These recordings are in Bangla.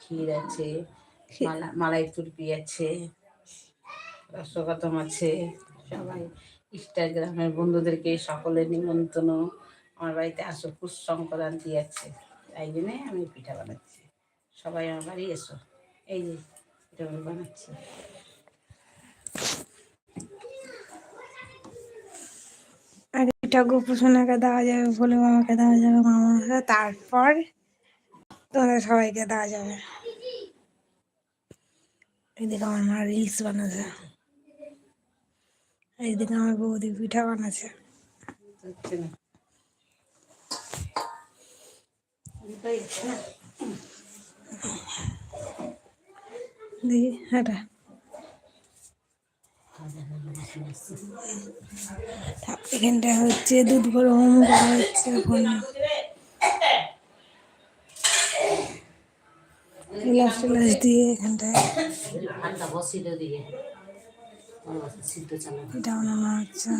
ক্ষীর আছে মালা মালাই তুলপি আছে রসগতম আছে সবাই ইনস্টাগ্রামের বন্ধুদেরকে সকলের নিমন্ত্রণ। আমার বাড়িতে আসো পুষ সংক্রান্তি আছে তাই জন্যে আমি পিঠা বানাচ্ছি। সবাই আমার বাড়ি এসো এই যে আমি বানাচ্ছি। আর এটা গোপুসোনাকে দেওয়া যাবে ভোলে বাবাকে দেওয়া যাবে মামাকে তারপর তোমাদের সবাইকে দেওয়া যাবে। এইদিকে আমার মা রিলস বানাচ্ছে। এইদিকে আমার বৌদি পিঠা বানাচ্ছে? দেখি এখানটা হচ্ছে দুধ গরম করা হচ্ছে এখন। গ্লাস টিলাস দিয়ে এখানটায় এটা বানানো হচ্ছে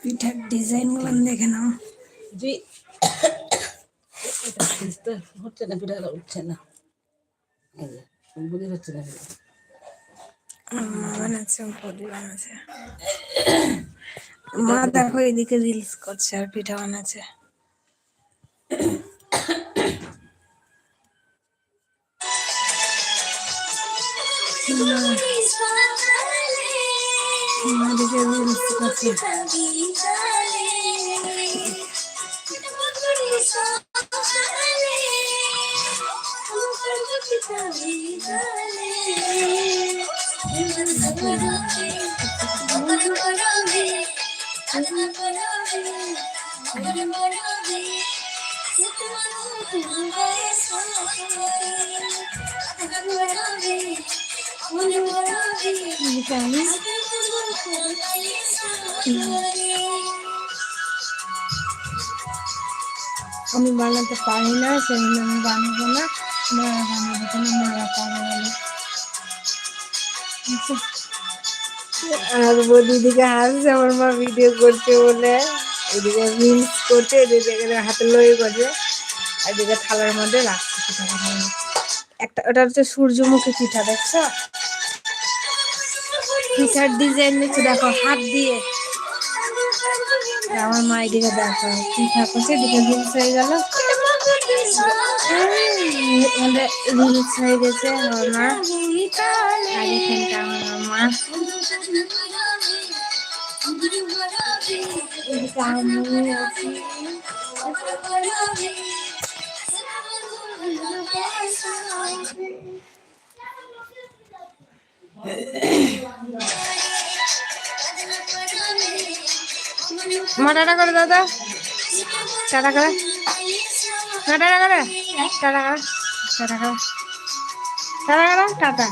পিঠার ডিজাইনগুলো দেখে নাও জি হচ্ছে না পিঠাটা উঠছে না বুঝে হচ্ছে না পিঠা। বানাচ্ছে বানাচ্ছে মা দেখো এদিকে রিলস করছে আর পিঠা বানাচ্ছে। রিলস করছে। এদিকে। আমি আমি বানাতে পারি না সেই জন্য আমি বানাবো না মারা বানাবো কেন মারা পারে বলে আচ্ছা। আর বৌদি দিকে হাসছে, আমার মা ভিডিও করছে বলে। এদিকে রিলস করছে, এদিকে হাতে লই করছে এদিকে থালার মধ্যে রাখছে একটা, ওটা হচ্ছে সূর্যমুখী পিঠা, দেখছ? পিঠার ডিজাইন দিচ্ছে দেখো, হাত দিয়ে। আমার মা এদিকে দেখো, পিঠা করছে, এদিকে রিলস হয়ে গেল। রিলস হয়ে গেছে, আমার মা। আর এখানটা আমার মা। মা, টাটা করে দাদা টাটা করে। না করে। টাটা করে। টাটা করে। টাটা করে, টাটা।